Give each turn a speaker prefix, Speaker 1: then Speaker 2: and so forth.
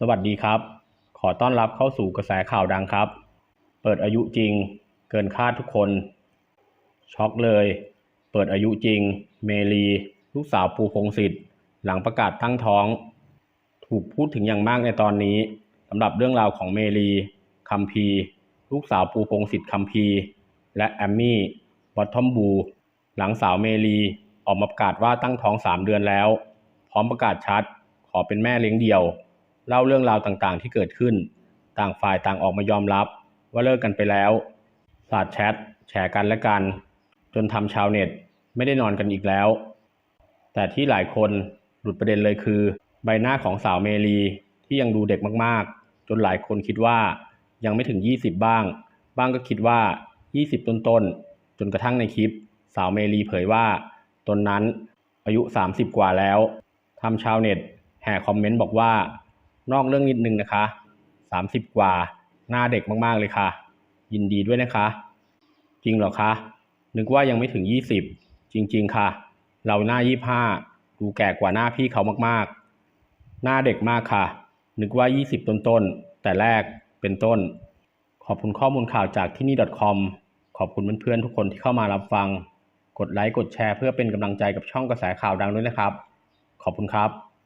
Speaker 1: สวัสดีครับ ขอต้อนรับเข้าสู่กระแสข่าวดังครับ เปิดอายุจริง เกินคาดทุกคน ช็อกเลย เปิดอายุจริง เมลี ลูกสาวปูพงศิษฐ์หลังประกาศตั้งท้อง ถูกพูดถึงอย่างมากในตอนนี้สำหรับเรื่องราวของเมลีคัมพี ลูกสาวปูพงศิษฐ์คัมพี และแอมมี่บอททอมบู หลังสาวเมลีออกมาประกาศว่าตั้งท้องสามเดือนแล้ว พร้อมประกาศชัด ขอเป็นแม่เลี้ยงเดี่ยว เล่าเรื่องราวต่างๆ ที่เกิดขึ้น ต่างฝ่ายต่างออกมายอมรับ ว่าเลิกกันไปแล้ว สาดแชทแฉกันและกัน จนทำชาวเน็ตไม่ได้นอนกันอีกแล้ว แต่ที่หลายคนหลุดประเด็นเลยคือ ใบหน้าของสาวเมลีที่ยังดูเด็กมากๆ จนหลายคนคิดว่ายังไม่ถึง 20 บ้าง บ้างก็คิดว่า 20 ต้นๆ จนกระทั่งในคลิป สาวเมลีเผยว่าตนนั้นอายุ 30 กว่าแล้วทำชาวเน็ตแห่คอมเมนต์บอกว่า นอกเรื่องนิดนึงนะคะ 30 กว่า หน้าเด็กมากๆเลยค่ะ ยินดีด้วยนะคะ จริงเหรอคะ นึกว่ายังไม่ถึง 20 จริง ๆ ค่ะ เราหน้า 25 ดูแก่กว่าหน้าพี่เขามากๆ หน้าเด็กมากค่ะ นึกว่า 20 ต้นๆ แต่แรกเป็นต้น ขอบคุณข้อมูลข่าวจากที่นี่ .com ขอบคุณเพื่อนๆทุกคนที่เข้ามารับฟัง กดไลค์ กดแชร์เพื่อเป็นกำลังใจกับช่องกระแสข่าวดังด้วยนะครับ ขอบคุณครับ